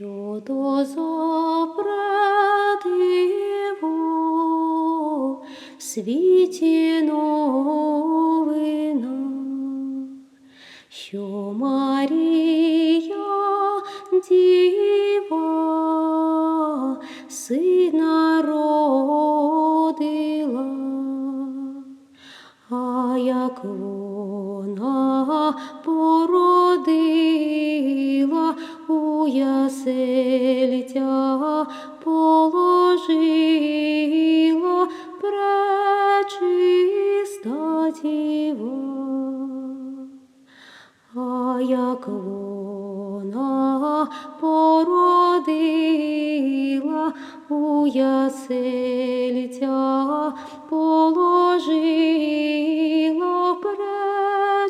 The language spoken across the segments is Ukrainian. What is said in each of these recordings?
Що то за в світі новина, що Марія діва сина родила, а як вона породила, у ясельця положила пречиста. А як вона породила, у ясельця положила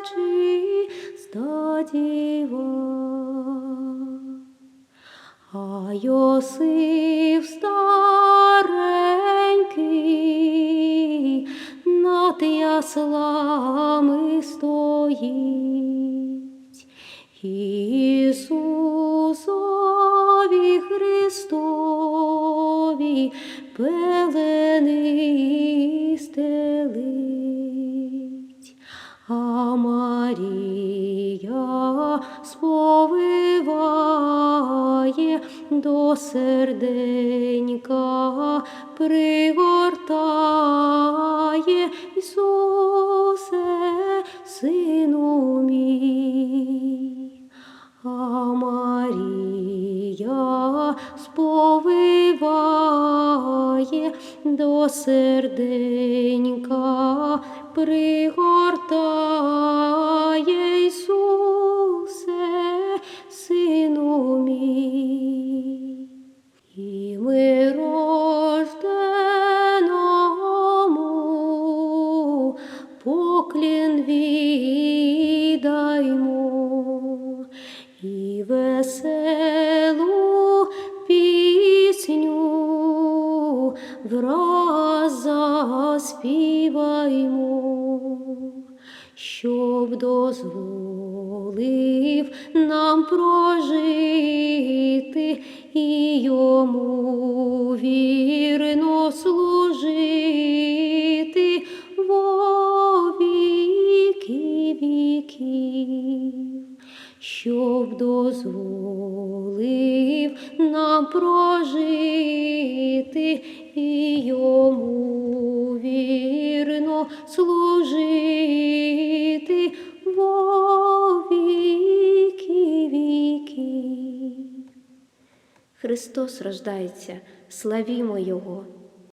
пречиста діва. А Йосиф старенький над яслами стоїть. Ісусові Христові пелени стелить, а Марія сповиває до серденька, пригортає Ісусе, сину мій. А Марія сповиває до серденька, пригортає поклін віддаймо і веселу пісню враз заспіваймо, щоб дозволив нам прожити і йому щоб дозволив нам прожити і йому вірно служити во віки віків. Христос рождається, славімо Його!